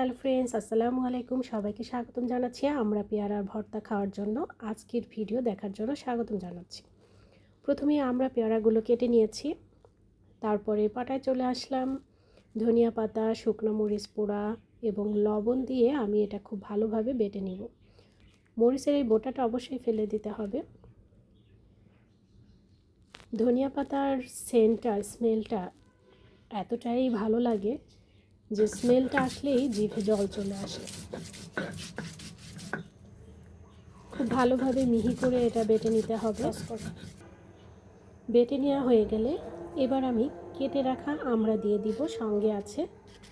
Hello friends, আসসালামু আলাইকুম। সবাইকে স্বাগতম জানাচ্ছি আমরা পেয়ারার ভর্তা খাওয়ার জন্য। আজকের ভিডিও দেখার জন্য স্বাগতম জানাচ্ছি। প্রথমে আমরা পেয়ারাগুলো কেটে নিয়েছি। তারপরে পাটায় চলে আসলাম। ধনিয়া পাতা, শুকনো মরিচ পোড়া এবং লবণ দিয়ে আমি এটা খুব ভালোভাবে বেটে নিব। মরিচের এই বোটাটা অবশ্যই ফেলে দিতে হবে। ধনিয়া পাতার সেন্টটা স্মেলটা এতটাই ভালো লাগে যে স্মেলটা আসলেই জিভে জল চলে আসে। খুব ভালোভাবে মিহি করে এটা বেটে নিতে হবে। বেটে নেওয়া হয়ে গেলে এবার আমি কেটে রাখা আমরা দিয়ে দিব, সঙ্গে আছে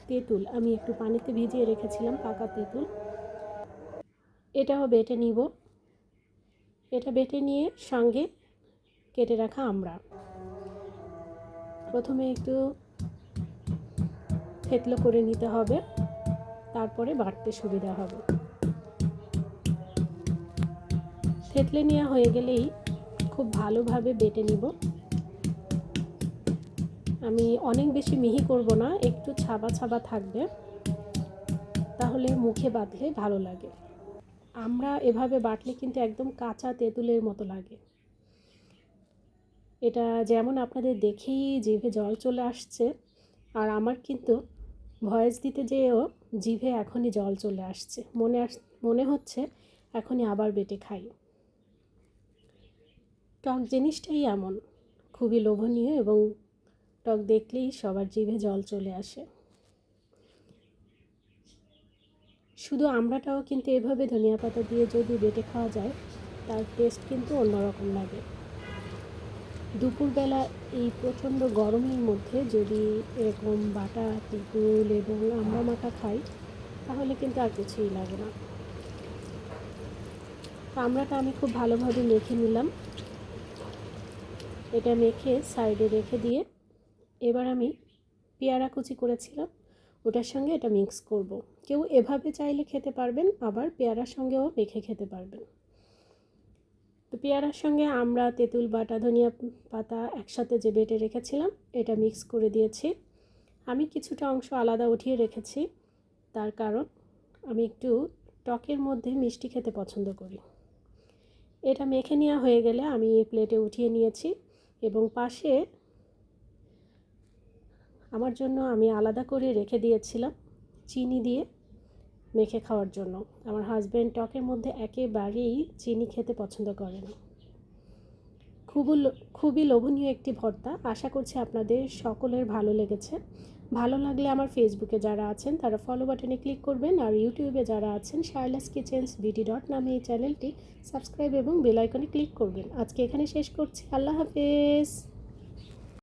তেঁতুল। আমি একটু পানিতে ভিজিয়ে রেখেছিলাম পাকা তেঁতুল। এটাও বেটে নিব। এটা বেটে নিয়ে সঙ্গে কেটে রাখা আমড়া প্রথমে একটু থেতলো করে নিতে হবে। তারপরে বাটতে সুবিধা হবে। থেতলে নেওয়া হয়ে গেলেই খুব ভালোভাবে বেটে নিব। আমি অনেক বেশি মিহি করব না, একটু ছাবা ছাবা থাকবে। তাহলে মুখে বাঁধলে ভালো লাগে। আমরা এভাবে বাটলে কিন্তু একদম কাঁচা তেঁতুলের মতো লাগে। এটা যেমন আপনাদের দেখেই জিভে জল চলে আসছে, আর আমার কিন্তু ভয়েস দিতে যেয়েও জিভে এখনই জল চলে আসছে। মনে আস, মনে হচ্ছে এখনই আবার বেটে খাই। টক জিনিসটাই এমন, খুবই লোভনীয় এবং টক দেখলেই সবার জিভে জল চলে আসে। শুধু আমড়াটাও কিন্তু এভাবে ধনিয়া পাতা দিয়ে যদি বেটে খাওয়া যায়, তার টেস্ট কিন্তু অন্যরকম লাগে। দুপুরবেলা এই প্রচণ্ড গরমের মধ্যে যদি এরকম বাটা, তেঁতুল এবং আমরা মাটা খাই, তাহলে কিন্তু আর কিছুই লাগে না। আমড়াটা আমি খুব ভালোভাবে মেখে নিলাম। এটা মেখে সাইডে রেখে দিয়ে এবার আমি পেয়ারা কুচি করেছিলাম। ওটার সঙ্গে এটা মিক্স করব। কেউ এভাবে চাইলে খেতে পারবেন, আবার পেয়ারার সঙ্গেও মেখে খেতে পারবেন। তো পেয়ারার সঙ্গে আমরা তেঁতুল, বাটা, ধনিয়া পাতা একসাথে যে বেটে রেখেছিলাম, এটা মিক্স করে দিয়েছি। আমি কিছুটা অংশ আলাদা উঠিয়ে রেখেছি, তার কারণ আমি একটু টকের মধ্যে মিষ্টি খেতে পছন্দ করি। এটা মেখে নেওয়া হয়ে গেলে আমি প্লেটে উঠিয়ে নিয়েছি এবং পাশে আমার জন্য আমি আলাদা করে রেখে দিয়েছিলাম চিনি দিয়ে। মেখে খাওয়ার জন্য। আমার হাজব্যান্ড টকের মধ্যে একেবারেই চিনি খেতে পছন্দ করে না খুবই খুবই লোভনীয় একটি ভর্তা। আশা করছি আপনাদের সকলের ভালো লেগেছে। ভালো লাগলে আমার ফেসবুকে যারা আছেন, তারা ফলো বাটনে ক্লিক করবেন। আর ইউটিউবে যারা আছেন শার্লাস কিচেন্স বিডি ডট নামে এই চ্যানেলটি সাবস্ক্রাইব এবং বেল আইকনে ক্লিক করবেন। আজকে এখানে শেষ করছি। আল্লাহ হাফেজ।